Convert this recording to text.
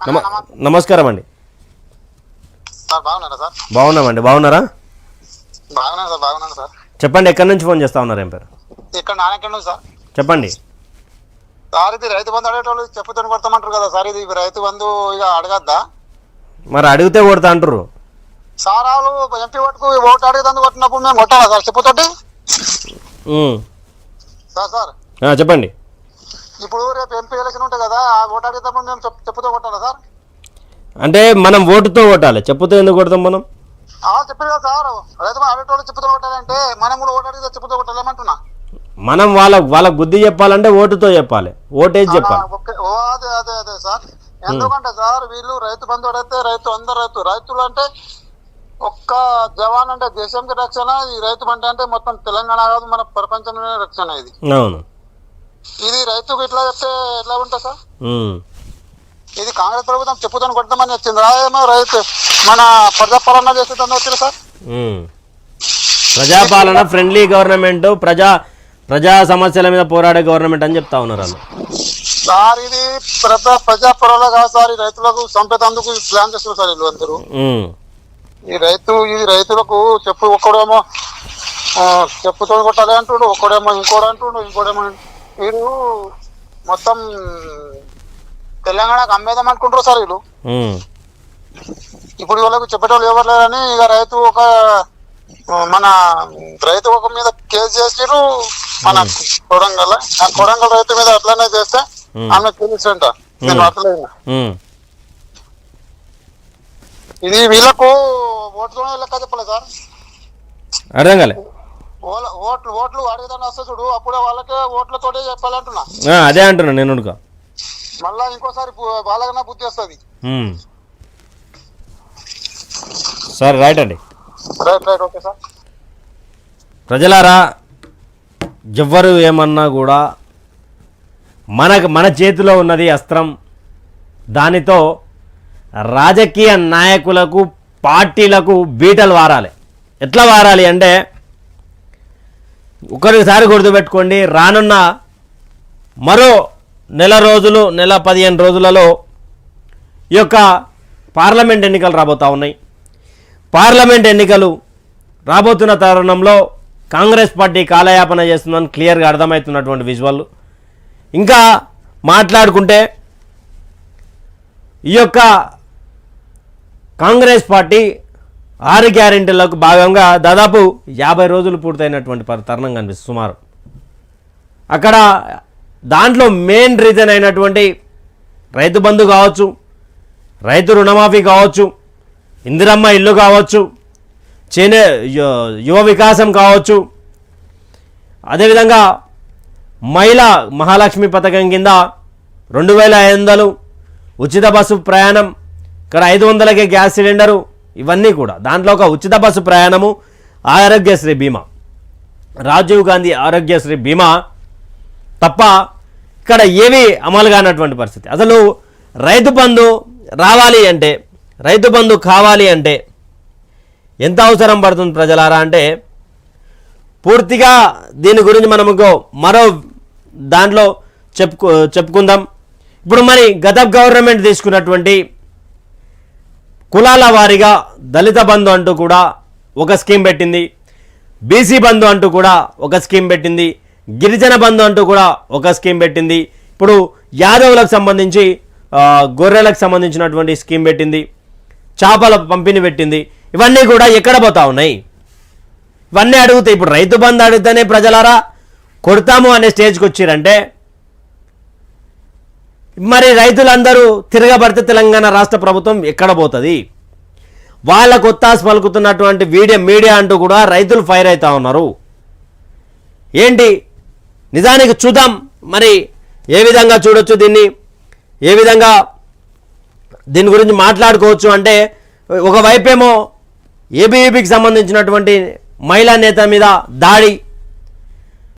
నమ నమస్కారం అండి సార్ బాగున్నారా సార్? బాగున్నామండి. బాగున్నారా? బాగున్నాను సార్ బాగున్నాను సార్. చెప్పండి ఎక్కడి నుంచి ఫోన్ చేస్తా ఉన్నారు ఏం పేరు? ఇక్కడ నానెక్కడ సార్. చెప్పండి. సార్ ఇది రైతు బంధు అడేటోళ్ళు చెప్పుతోని కొడతామంటారు కదా సార్ ఇది రైతు బంధు ఇక అడగద్దా? మరి అడిగితే కొడతా అంటారు సార్ వాళ్ళు ఎంపీ ఓటుకు ఓటు అడిగేందుకు కొట్టినప్పుడు మేము కొట్టాలా సార్ చెప్పుతోటి. Sir sir. చెప్పండి. ఇప్పుడు రేపు ఎంపీ ఎలక్షన్ ఉంటుంది కదా ఆ ఓటు అడిగేటప్పుడు మేము చెప్పు- చెప్పుతో కొట్టాలా సార్? అంటే మనం ఓటుతో కొట్టాలి. చెప్పుతో ఎందుకు కొడతాం మనం? చెప్పారు కదా సార్. రైతు బంధు అడేటోళ్ళు చెప్పుతో కొట్టాలంటే మనం కూడా ఓటు అడిగితే చెప్పుతో కొట్టాలేమంటున్నా. మనం వాళ్ళ వాళ్ళకు బుద్ధి చెప్పాలంటే ఓటుతో చెప్పాలి. ఓటేసి చెప్పాలి. అదే అదే అదే సార్. ఎందుకంటే సార్ వీళ్ళు రైతు బంధు అడిగితే రైతు అందరు రైతు. రైతులు అంటే ఒక్క జవాన్ అంటే దేశంకి రక్షణ ఈ రైతు పంట అంటే మొత్తం తెలంగాణ కాదు మన ప్రపంచంలోనే రక్షణ ఇది. అవును. ఇది రైతుకు ఇట్లా చెప్తే ఎట్లా ఉంటుంది సార్. ఇది కాంగ్రెస్ ప్రభుత్వం చెప్పుతాను కొడతామని వచ్చింది ఏమో రైతు మన ప్రజాపాలన చేస్తుందని వచ్చింది సార్. ప్రజాపాలన ఫ్రెండ్లీ గవర్నమెంట్ ప్రజా ప్రజా సమస్యల మీద పోరాడే గవర్నమెంట్ అని చెప్తా ఉన్నారు వాళ్ళు సార్ ఇది ప్రజా ప్రజాపాలన కాదు సార్ ఈ రైతులకు చంపేటందుకు ప్లాన్ చేస్తున్నారు సార్ వీళ్ళు అందరూ. ఈ రైతు ఈ రైతులకు చెప్పు ఒక్కడేమో ఆ, చెప్పుతో కొట్టాలి అంటుండు ఒక్కడేమో ఇంకోడు అంటుండు ఇంకోడేమో వీడు మొత్తం తెలంగాణకు అమ్మేదాం అనుకుంటారు సార్ వీళ్ళు. ఇప్పుడు వీళ్ళకు చెప్పేటోళ్ళు ఎవరు లేరని ఇక రైతు ఒక మన రైతు ఒక మీద కేసు చేసిరు మన కొడంగల్ ఆ కొడంగల్ రైతు మీద అట్లనే చేస్తే ఆమె తెలుసంట. నేను. ఇది వీళ్ళకు ఓటుతోనే లెక్క చెప్పలేదు సార్? అర్థం కాలే. ఓల- ఓట్లు ఓట్లు అడిగేదాన్ని వస్తే చూడు అప్పుడే వాళ్ళకే ఓట్లతోటే చెప్పాలంటున్నా. అదే అంటున్నా నేను. మళ్ళా ఇంకోసారి వాళ్ళకన్నా బుద్ధి వస్తుంది. సరే రైట్ అండి. Right right okay sir. ప్రజలారా ఎవ్వరు ఏమన్నా కూడా మనకు మన చేతిలో ఉన్నది అస్త్రం. దానితో రాజకీయ నాయకులకు పార్టీలకు బీటలు వారాలి. ఎట్లా వారాలి అంటే ఒకరిసారి గుర్తుపెట్టుకోండి రానున్న మరో నెల రోజులు నెల పదిహేను రోజులలో ఈ యొక్క పార్లమెంట్ ఎన్నికలు రాబోతూ ఉన్నాయి. పార్లమెంట్ ఎన్నికలు రాబోతున్న తరుణంలో కాంగ్రెస్ పార్టీ కాలయాపన చేస్తుందని క్లియర్గా అర్థమవుతున్నటువంటి విజువల్. ఇంకా మాట్లాడుకుంటే ఈ యొక్క కాంగ్రెస్ పార్టీ ఆరు గ్యారెంటీలకు భాగంగా దాదాపు యాభై రోజులు పూర్తయినటువంటి తరుణం కనిపిస్తుంది. సుమారు. అక్కడ దాంట్లో మెయిన్ రీజన్ అయినటువంటి రైతు బంధు కావచ్చు రైతు రుణమాఫీ కావచ్చు ఇందిరమ్మ ఇల్లు కావచ్చు చేనే యువ వికాసం కావచ్చు అదేవిధంగా మహిళా మహాలక్ష్మి పథకం కింద రెండు వేల ఐదు వందలు ఉచిత బస్సు ప్రయాణం ఇక్కడ ఐదు వందలకే గ్యాస్ సిలిండరు ఇవన్నీ కూడా. దాంట్లో ఒక ఉచిత బస్సు ప్రయాణము ఆరోగ్యశ్రీ బీమా. రాజీవ్ గాంధీ ఆరోగ్యశ్రీ బీమా తప్ప ఇక్కడ ఏవి అమలు కానటువంటి పరిస్థితి. అసలు రైతు బంధు రావాలి అంటే రైతు బంధు కావాలి అంటే ఎంత అవసరం పడుతుంది ప్రజలారా అంటే పూర్తిగా దీని గురించి మనం ఇంకో మరో దాంట్లో చెప్పుకో చెప్పుకుందాం. ఇప్పుడు మరి గత గవర్నమెంట్ తీసుకున్నటువంటి కులాల వారీగా దళిత బంధు అంటూ కూడా ఒక స్కీమ్ పెట్టింది. బీసీ బంధు అంటూ కూడా ఒక స్కీమ్ పెట్టింది. గిరిజన బంధు అంటూ కూడా ఒక స్కీమ్ పెట్టింది. ఇప్పుడు యాదవులకు సంబంధించి గొర్రెలకు సంబంధించినటువంటి స్కీమ్ పెట్టింది. చేపల పంపిణీ పెట్టింది. ఇవన్నీ కూడా ఎక్కడ పోతా ఉన్నాయి? ఇవన్నీ అడుగుతాయి ఇప్పుడు రైతు బంధు అడిగితేనే ప్రజలారా కొడతాము అనే స్టేజ్కి వచ్చిరంటే మరి రైతులందరూ తిరగబడితే తెలంగాణ రాష్ట్ర ప్రభుత్వం ఎక్కడ పోతుంది? వాళ్ళకు ఒత్తాసు పలుకుతున్నటువంటి వీడియో మీడియా అంటూ కూడా రైతులు ఫైర్ అవుతా ఉన్నారు. ఏంటి? నిజానికి చూద్దాం. మరి ఏ విధంగా చూడొచ్చు దీన్ని? ఏ విధంగా దీని గురించి మాట్లాడుకోవచ్చు అంటే ఒకవైపేమో ఏబీఈపీకి సంబంధించినటువంటి మహిళా నేత మీద దాడి